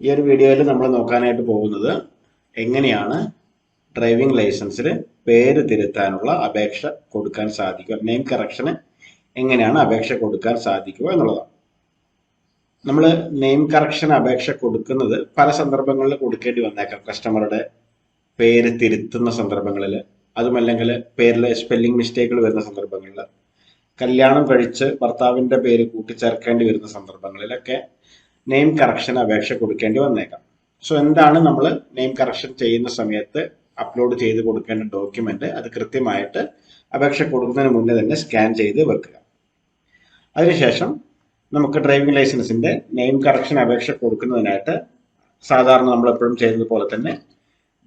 ഈ ഒരു വീഡിയോയിൽ നമ്മൾ നോക്കാനായിട്ട് പോകുന്നത് എങ്ങനെയാണ് ഡ്രൈവിംഗ് ലൈസൻസിൽ പേര് തിരുത്താനുള്ള അപേക്ഷ കൊടുക്കാൻ സാധിക്കുക നെയിം കറക്ഷന് എങ്ങനെയാണ് അപേക്ഷ കൊടുക്കാൻ സാധിക്കുക എന്നുള്ളതാണ്. നമ്മൾ നെയിം കറക്ഷൻ അപേക്ഷ കൊടുക്കുന്നത് പല സന്ദർഭങ്ങളിൽ കൊടുക്കേണ്ടി വന്നേക്കാം. കസ്റ്റമറുടെ പേര് തിരുത്തുന്ന സന്ദർഭങ്ങളിൽ അതുമല്ലെങ്കിൽ പേരിൽ സ്പെല്ലിംഗ് മിസ്റ്റേക്കുകൾ വരുന്ന സന്ദർഭങ്ങളിൽ കല്യാണം കഴിച്ച് ഭർത്താവിന്റെ പേര് കൂട്ടിച്ചേർക്കേണ്ടി വരുന്ന സന്ദർഭങ്ങളിലൊക്കെ നെയിം കറക്ഷൻ അപേക്ഷ കൊടുക്കേണ്ടി വന്നേക്കാം. സോ എന്താണ് നമ്മൾ നെയിം കറക്ഷൻ ചെയ്യുന്ന സമയത്ത് അപ്ലോഡ് ചെയ്ത് കൊടുക്കേണ്ട ഡോക്യുമെന്റ് അത് കൃത്യമായിട്ട് അപേക്ഷ കൊടുക്കുന്നതിന് മുന്നേ തന്നെ സ്കാൻ ചെയ്ത് വെക്കുക. അതിനുശേഷം നമുക്ക് ഡ്രൈവിംഗ് ലൈസൻസിന്റെ നെയിം കറക്ഷൻ അപേക്ഷ കൊടുക്കുന്നതിനായിട്ട് സാധാരണ നമ്മൾ എപ്പോഴും ചെയ്യുന്നത് പോലെ തന്നെ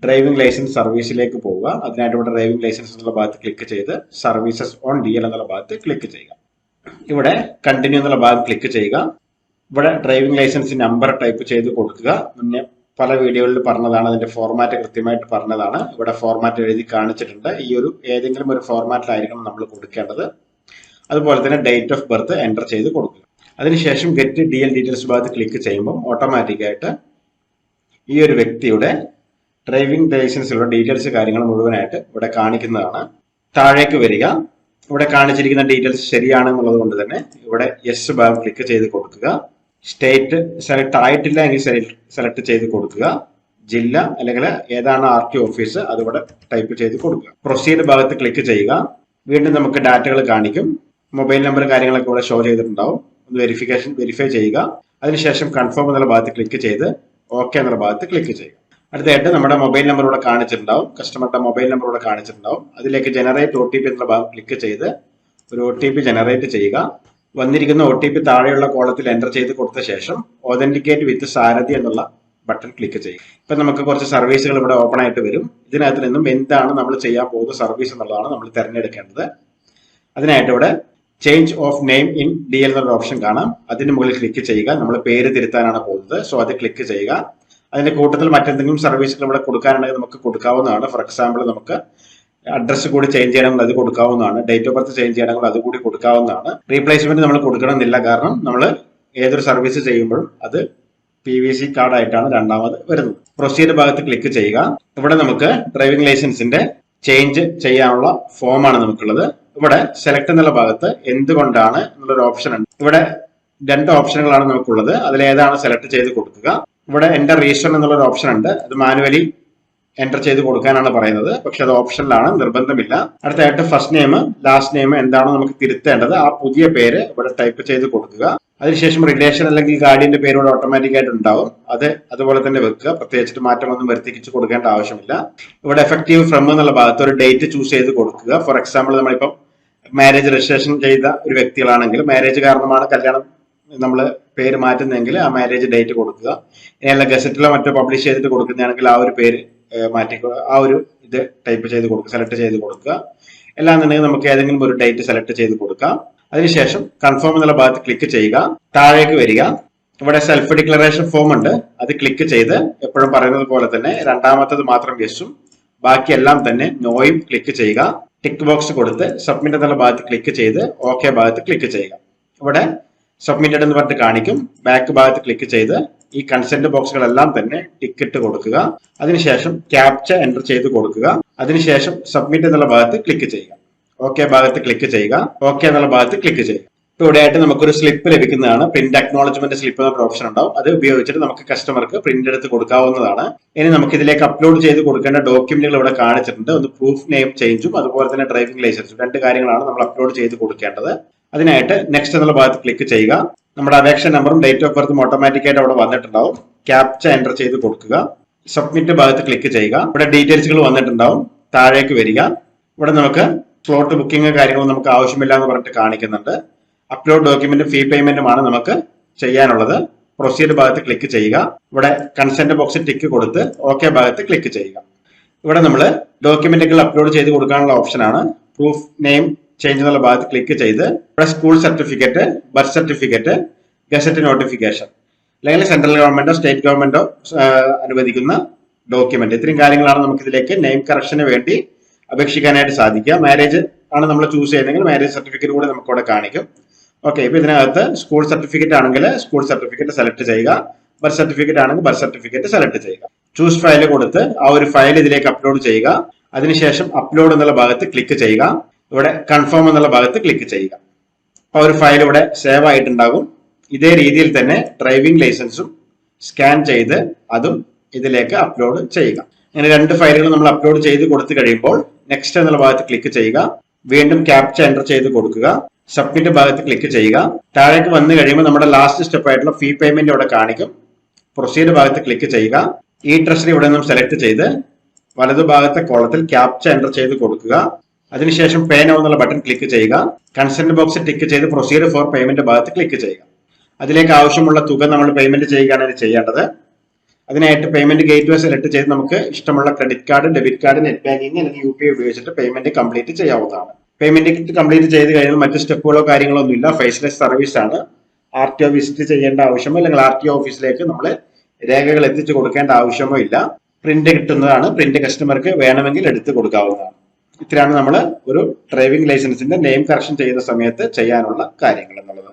ഡ്രൈവിംഗ് ലൈസൻസ് സർവീസിലേക്ക് പോവുക. അതിനായിട്ട് ഇവിടെ ഡ്രൈവിംഗ് ലൈസൻസ് എന്നുള്ള ഭാഗത്ത് ക്ലിക്ക് ചെയ്ത് സർവീസസ് ഓൺ ഡി എന്നുള്ള ഭാഗത്ത് ക്ലിക്ക് ചെയ്യുക. ഇവിടെ കണ്ടിന്യൂ എന്നുള്ള ഭാഗം ക്ലിക്ക് ചെയ്യുക. ഇവിടെ ഡ്രൈവിംഗ് ലൈസൻസ് നമ്പർ ടൈപ്പ് ചെയ്ത് കൊടുക്കുക. മുന്നേ പല വീഡിയോകളിൽ പറഞ്ഞതാണ് അതിന്റെ ഫോർമാറ്റ് കൃത്യമായിട്ട് പറഞ്ഞതാണ്. ഇവിടെ ഫോർമാറ്റ് എഴുതി കാണിച്ചിട്ടുണ്ട്. ഈ ഒരു ഏതെങ്കിലും ഒരു ഫോർമാറ്റിലായിരിക്കണം നമ്മൾ കൊടുക്കേണ്ടത്. അതുപോലെ തന്നെ ഡേറ്റ് ഓഫ് ബർത്ത് എന്റർ ചെയ്ത് കൊടുക്കുക. അതിനുശേഷം ഗെറ്റ് ഡി എൽ ഡീറ്റെയിൽസ് ഭാഗത്ത് ക്ലിക്ക് ചെയ്യുമ്പോൾ ഓട്ടോമാറ്റിക്കായിട്ട് ഈ ഒരു വ്യക്തിയുടെ ഡ്രൈവിംഗ് ലൈസൻസിലുള്ള ഡീറ്റെയിൽസ് കാര്യങ്ങൾ മുഴുവനായിട്ട് ഇവിടെ കാണിക്കുന്നതാണ്. താഴേക്ക് വരിക. ഇവിടെ കാണിച്ചിരിക്കുന്ന ഡീറ്റെയിൽസ് ശരിയാണെന്നുള്ളത് കൊണ്ട് തന്നെ ഇവിടെ യെസ് ഭാഗം ക്ലിക്ക് ചെയ്ത് കൊടുക്കുക. സ്റ്റേറ്റ് സെലക്ട് ആയിട്ടില്ല എങ്കിൽ സെലക്ട് ചെയ്ത് കൊടുക്കുക. ജില്ല അല്ലെങ്കിൽ ഏതാണ് ആർ ടി ഓഫീസ് അതിവിടെ ടൈപ്പ് ചെയ്ത് കൊടുക്കുക. പ്രൊസീഡ് ഭാഗത്ത് ക്ലിക്ക് ചെയ്യുക. വീണ്ടും നമുക്ക് ഡാറ്റകൾ കാണിക്കും. മൊബൈൽ നമ്പർ കാര്യങ്ങളൊക്കെ ഇവിടെ ഷോ ചെയ്തിട്ടുണ്ടാവും. ഒന്ന് വെരിഫിക്കേഷൻ വെരിഫൈ ചെയ്യുക. അതിനുശേഷം കൺഫേം എന്നുള്ള ഭാഗത്ത് ക്ലിക്ക് ചെയ്ത് ഓക്കെ എന്നുള്ള ഭാഗത്ത് ക്ലിക്ക് ചെയ്യുക. അടുത്തായിട്ട് നമ്മുടെ മൊബൈൽ നമ്പർ ഇവിടെ കാണിച്ചിട്ടുണ്ടാവും. കസ്റ്റമറുടെ മൊബൈൽ നമ്പർ ഇവിടെ കാണിച്ചിട്ടുണ്ടാവും. അതിലേക്ക് ജനറേറ്റ് ഒ ടി പി എന്നുള്ള ഭാഗം ക്ലിക്ക് ചെയ്ത് ഒരു ഒ ടി പി ജനറേറ്റ് ചെയ്യുക. വന്നിരിക്കുന്ന ഒ ടി പി താഴെയുള്ള കോളത്തിൽ എന്റർ ചെയ്ത് കൊടുത്ത ശേഷം ഓതന്റിക്കേറ്റ് വിത്ത് സാരഥി എന്നുള്ള ബട്ടൺ ക്ലിക്ക് ചെയ്യും. ഇപ്പം നമുക്ക് കുറച്ച് സർവീസുകൾ ഇവിടെ ഓപ്പൺ ആയിട്ട് വരും. ഇതിനകത്ത് നിന്നും എന്താണ് നമ്മൾ ചെയ്യാൻ പോകുന്ന സർവീസ് എന്നുള്ളതാണ് നമ്മൾ തിരഞ്ഞെടുക്കേണ്ടത്. അതിനായിട്ട് ഇവിടെ change of name in D L എന്നുള്ള ഓപ്ഷൻ കാണാം. അതിന് മുകളിൽ ക്ലിക്ക് ചെയ്യുക. നമ്മൾ പേര് തിരുത്താനാണ് പോകുന്നത്. സോ അത് ക്ലിക്ക് ചെയ്യുക. അതിന്റെ കൂട്ടത്തിൽ മറ്റെന്തെങ്കിലും സർവീസുകൾ ഇവിടെ കൊടുക്കാനുണ്ടെങ്കിൽ നമുക്ക് കൊടുക്കാവുന്നതാണ്. ഫോർ എക്സാമ്പിൾ നമുക്ക് അഡ്രസ്സ് കൂടി ചേഞ്ച് ചെയ്യണമെങ്കിൽ അത് കൊടുക്കാവുന്നതാണ്. ഡേറ്റ് ഓഫ് ബർത്ത് ചേഞ്ച് ചെയ്യണമെങ്കിൽ അത് കൂടി കൊടുക്കാവുന്നതാണ്. റീപ്ലേസ്മെന്റ് നമ്മൾ കൊടുക്കണമെന്നില്ല. കാരണം നമ്മൾ ഏതൊരു സർവീസ് ചെയ്യുമ്പോഴും അത് പി വി സി കാർഡായിട്ടാണ് രണ്ടാമത് വരുന്നത്. പ്രൊസീഡ് ഭാഗത്ത് ക്ലിക്ക് ചെയ്യുക. ഇവിടെ നമുക്ക് ഡ്രൈവിംഗ് ലൈസൻസിന്റെ ചേഞ്ച് ചെയ്യാനുള്ള ഫോമാണ് നമുക്കുള്ളത്. ഇവിടെ സെലക്ട് എന്നുള്ള ഭാഗത്ത് എന്തുകൊണ്ടാണ് എന്നുള്ളൊരു ഓപ്ഷൻ ഉണ്ട്. ഇവിടെ രണ്ട് ഓപ്ഷനുകളാണ് നമുക്കുള്ളത്. അതിൽ ഏതാണ് സെലക്ട് ചെയ്ത് കൊടുക്കുക. ഇവിടെ എന്റെ റീസൺ എന്നുള്ള ഒരു ഓപ്ഷൻ ഉണ്ട്. അത് മാനുവലി എന്റർ ചെയ്ത് കൊടുക്കാനാണ് പറയുന്നത്. പക്ഷെ അത് ഓപ്ഷനിലാണ് നിർബന്ധമില്ല. അടുത്തായിട്ട് ഫസ്റ്റ് നെയിം ലാസ്റ്റ് നെയിം എന്താണോ നമുക്ക് തിരുത്തേണ്ടത്. ആ പുതിയ പേര് ഇവിടെ ടൈപ്പ് ചെയ്ത് കൊടുക്കുക. അതിനുശേഷം റിലേഷൻ അല്ലെങ്കിൽ ഗാർഡിയന്റെ പേര് ഇവിടെ ഓട്ടോമാറ്റിക് ആയിട്ട് ഉണ്ടാവും. അത് അതുപോലെ തന്നെ വെക്കുക. പ്രത്യേകിച്ചിട്ട് മാറ്റമൊന്നും വരുത്തിച്ച് കൊടുക്കേണ്ട ആവശ്യമില്ല. ഇവിടെ എഫക്റ്റീവ് ഫ്രം എന്നുള്ള ഭാഗത്ത് ഒരു ഡേറ്റ് ചൂസ് ചെയ്ത് കൊടുക്കുക. ഫോർ എക്സാമ്പിൾ നമ്മളിപ്പം മാരേജ് രജിസ്ട്രേഷൻ ചെയ്ത ഒരു വ്യക്തികളാണെങ്കിൽ മാരേജ് കാരണമാണ് കല്യാണം നമ്മൾ പേര് മാറ്റുന്നതെങ്കിൽ ആ മാരേജ് ഡേറ്റ് കൊടുക്കുക. ഇനിയല്ല ഗസറ്റിലോ മറ്റോ പബ്ലിഷ് ചെയ്തിട്ട് കൊടുക്കുന്നതാണെങ്കിൽ ആ ഒരു പേര് മാറ്റി ആ ഒരു ഇത് ടൈപ്പ് ചെയ്ത് കൊടുക്കുക സെലക്ട് ചെയ്ത് കൊടുക്കുക അല്ലാന്നുണ്ടെങ്കിൽ നമുക്ക് ഏതെങ്കിലും ഒരു ഡേറ്റ് സെലക്ട് ചെയ്ത് കൊടുക്കാം. അതിനുശേഷം കൺഫേം എന്നുള്ള ഭാഗത്ത് ക്ലിക്ക് ചെയ്യുക. താഴേക്ക് വരിക. ഇവിടെ സെൽഫ് ഡിക്ലറേഷൻ ഫോം ഉണ്ട്. അത് ക്ലിക്ക് ചെയ്ത് എപ്പോഴും പറയുന്നത് പോലെ തന്നെ രണ്ടാമത്തത് മാത്രം യെസും ബാക്കിയെല്ലാം തന്നെ നോയും ക്ലിക്ക് ചെയ്യുക. ടിക്ക് ബോക്സ് കൊടുത്ത് സബ്മിറ്റ് എന്നുള്ള ഭാഗത്ത് ക്ലിക്ക് ചെയ്ത് ഓക്കെ ഭാഗത്ത് ക്ലിക്ക് ചെയ്യുക. ഇവിടെ സബ്മിറ്റഡ് എന്ന് പറഞ്ഞിട്ട് കാണിക്കും. ബാക്ക് ഭാഗത്ത് ക്ലിക്ക് ചെയ്ത് ഈ കൺസെന്റ് ബോക്സുകളെല്ലാം തന്നെ ടിക്കറ്റ് കൊടുക്കുക. അതിനുശേഷം ക്യാപ്ച എന്റർ ചെയ്ത് കൊടുക്കുക. അതിനുശേഷം സബ്മിറ്റ് എന്നുള്ള ഭാഗത്ത് ക്ലിക്ക് ചെയ്യുക. ഓക്കെ ഭാഗത്ത് ക്ലിക്ക് ചെയ്യുക. ഓക്കെ എന്നുള്ള ഭാഗത്ത് ക്ലിക്ക് ചെയ്യുക. ഇപ്പോൾ ഇവിടെയായിട്ട് നമുക്കൊരു സ്ലിപ്പ് ലഭിക്കുന്നതാണ്. പ്രിന്റ് അക്നോളജ്മെന്റ് സ്ലിപ്പ് എന്ന ഓപ്ഷൻ ഉണ്ടാവും. അത് ഉപയോഗിച്ചിട്ട് നമുക്ക് കസ്റ്റമർക്ക് പ്രിന്റ് എടുത്ത് കൊടുക്കാവുന്നതാണ്. ഇനി നമുക്ക് ഇതിലേക്ക് അപ്ലോഡ് ചെയ്ത് കൊടുക്കേണ്ട ഡോക്യുമെന്റുകൾ ഇവിടെ കാണിച്ചിട്ടുണ്ട്. ഒന്ന് പ്രൂഫ് നെയിം ചേഞ്ചും അതുപോലെ തന്നെ ഡ്രൈവിംഗ് ലൈസൻസും രണ്ട് കാര്യങ്ങളാണ് നമ്മൾ അപ്ലോഡ് ചെയ്ത് കൊടുക്കേണ്ടത്. അതിനായിട്ട് നെക്സ്റ്റ് എന്നുള്ള ഭാഗത്ത് ക്ലിക്ക് ചെയ്യുക. നമ്മുടെ അപേക്ഷ നമ്പറും ഡേറ്റ് ഓഫ് ബർത്തും ഓട്ടോമാറ്റിക് ആയിട്ട് അവിടെ വന്നിട്ടുണ്ടാവും. ക്യാപ്ച എന്റർ ചെയ്ത് കൊടുക്കുക. സബ്മിറ്റ് ഭാഗത്ത് ക്ലിക്ക് ചെയ്യുക. ഇവിടെ ഡീറ്റെയിൽസുകൾ വന്നിട്ടുണ്ടാവും. താഴേക്ക് വരിക. ഇവിടെ നമുക്ക് സ്ലോട്ട് ബുക്കിംഗ് കാര്യങ്ങളും നമുക്ക് ആവശ്യമില്ല എന്ന് പറഞ്ഞിട്ട് കാണിക്കുന്നുണ്ട്. അപ്ലോഡ് ഡോക്യുമെന്റും ഫീ പേയ്മെന്റുമാണ് നമുക്ക് ചെയ്യാനുള്ളത്. പ്രൊസീഡ് ഭാഗത്ത് ക്ലിക്ക് ചെയ്യുക. ഇവിടെ കൺസെന്റ് ബോക്സ് ടിക്ക് കൊടുത്ത് ഓക്കെ ഭാഗത്ത് ക്ലിക്ക് ചെയ്യുക. ഇവിടെ നമ്മൾ ഡോക്യുമെന്റുകൾ അപ്ലോഡ് ചെയ്ത് കൊടുക്കാനുള്ള ഓപ്ഷനാണ് പ്രൂഫ് നെയിം ചേഞ്ച് എന്നുള്ള ഭാഗത്ത് ക്ലിക്ക് ചെയ്ത് ഇവിടെ school certificate birth certificate gazette notification അല്ലെങ്കിൽ സെൻട്രൽ ഗവൺമെന്റോ സ്റ്റേറ്റ് ഗവൺമെന്റോ അനുവദിക്കുന്ന ഡോക്യുമെന്റ് ഇത്രയും കാര്യങ്ങളാണ് നമുക്ക് ഇതിലേക്ക് നെയിം കറക്ഷന് വേണ്ടി അപേക്ഷിക്കാനായിട്ട് സാധിക്കുക. മാരേജ് ആണ് നമ്മൾ ചൂസ് ചെയ്യുന്നതെങ്കിൽ മാരേജ് സർട്ടിഫിക്കറ്റ് കൂടെ നമുക്ക് ഇവിടെ കാണിക്കും. ഓക്കെ ഇപ്പൊ ഇതിനകത്ത് സ്കൂൾ സർട്ടിഫിക്കറ്റ് ആണെങ്കിൽ സ്കൂൾ സർട്ടിഫിക്കറ്റ് സെലക്ട് ചെയ്യുക. ബർത്ത് സർട്ടിഫിക്കറ്റ് ആണെങ്കിൽ ബർത്ത് സർട്ടിഫിക്കറ്റ് സെലക്ട് ചെയ്യുക. ചൂസ് ഫയൽ കൊടുത്ത് ആ ഒരു ഫയൽ ഇതിലേക്ക് അപ്ലോഡ് ചെയ്യുക. അതിനുശേഷം അപ്ലോഡ് എന്നുള്ള ഭാഗത്ത് ക്ലിക്ക് ചെയ്യുക. ഇവിടെ കൺഫേം എന്നുള്ള ഭാഗത്ത് ക്ലിക്ക് ചെയ്യുക. ആ ഒരു ഫയൽ ഇവിടെ സേവ് ആയിട്ടുണ്ടാകും. ഇതേ രീതിയിൽ തന്നെ ഡ്രൈവിംഗ് ലൈസൻസും സ്കാൻ ചെയ്ത് അതും ഇതിലേക്ക് അപ്ലോഡ് ചെയ്യുക. അങ്ങനെ രണ്ട് ഫയലുകൾ നമ്മൾ അപ്ലോഡ് ചെയ്ത് കൊടുത്തു കഴിയുമ്പോൾ നെക്സ്റ്റ് എന്നുള്ള ഭാഗത്ത് ക്ലിക്ക് ചെയ്യുക. വീണ്ടും ക്യാപ്ച എന്റർ ചെയ്ത് കൊടുക്കുക. സബ്മിറ്റ് ഭാഗത്ത് ക്ലിക്ക് ചെയ്യുക. താഴേക്ക് വന്നു കഴിയുമ്പോൾ നമ്മുടെ ലാസ്റ്റ് സ്റ്റെപ്പ് ആയിട്ടുള്ള ഫീ പേയ്മെന്റ് ഇവിടെ കാണിക്കും. പ്രൊസീഡ് ഭാഗത്ത് ക്ലിക്ക് ചെയ്യുക. ഈ ട്രഷറി ഇവിടെ നിന്നും സെലക്ട് ചെയ്ത് വലതുഭാഗത്തെ കോളത്തിൽ ക്യാപ്ച എന്റർ ചെയ്ത് കൊടുക്കുക. അതിനുശേഷം പേ നോ എന്നുള്ള ബട്ടൺ ക്ലിക്ക് ചെയ്യുക. കൺസെന്റ് ബോക്സ് ടിക്ക് ചെയ്ത് പ്രൊസീഡ് ഫോർ പേയ്മെന്റ് ഭാഗത്ത് ക്ലിക്ക് ചെയ്യുക. അതിലേക്ക് ആവശ്യമുള്ള തുക നമ്മൾ പേയ്മെന്റ് ചെയ്യുകയാണ് ചെയ്യേണ്ടത്. അതിനായിട്ട് പേയ്മെന്റ് ഗേറ്റ് വേ സെലക്ട് ചെയ്ത് നമുക്ക് ഇഷ്ടമുള്ള credit card debit card net banking അല്ലെങ്കിൽ യു പി ഉപയോഗിച്ചിട്ട് പേയ്മെന്റ് കംപ്ലീറ്റ് ചെയ്യാവുന്നതാണ്. പേയ്മെന്റ് കംപ്ലീറ്റ് ചെയ്ത് കഴിഞ്ഞാൽ മറ്റ് സ്റ്റെപ്പുകളോ കാര്യങ്ങളോ ഒന്നുമില്ല. ഫേസ്ലെസ് സർവീസ് ആണ്. ആർ ടി ഒ വിസിറ്റ് ചെയ്യേണ്ട ആവശ്യമോ അല്ലെങ്കിൽ ആർ ടി ഒ ഓഫീസിലേക്ക് നമ്മൾ രേഖകൾ എത്തിച്ചു കൊടുക്കേണ്ട ആവശ്യമോ ഇല്ല. പ്രിന്റ് കിട്ടുന്നതാണ്. പ്രിന്റ് കസ്റ്റമർക്ക് വേണമെങ്കിൽ എടുത്തു കൊടുക്കാവുന്നതാണ്. ഇത്രയാണ് നമ്മൾ ഒരു ഡ്രൈവിംഗ് ലൈസൻസിന്റെ നെയിം കറക്ഷൻ ചെയ്യുന്ന സമയത്ത് ചെയ്യാനുള്ള കാര്യങ്ങൾ എന്നുള്ളത്.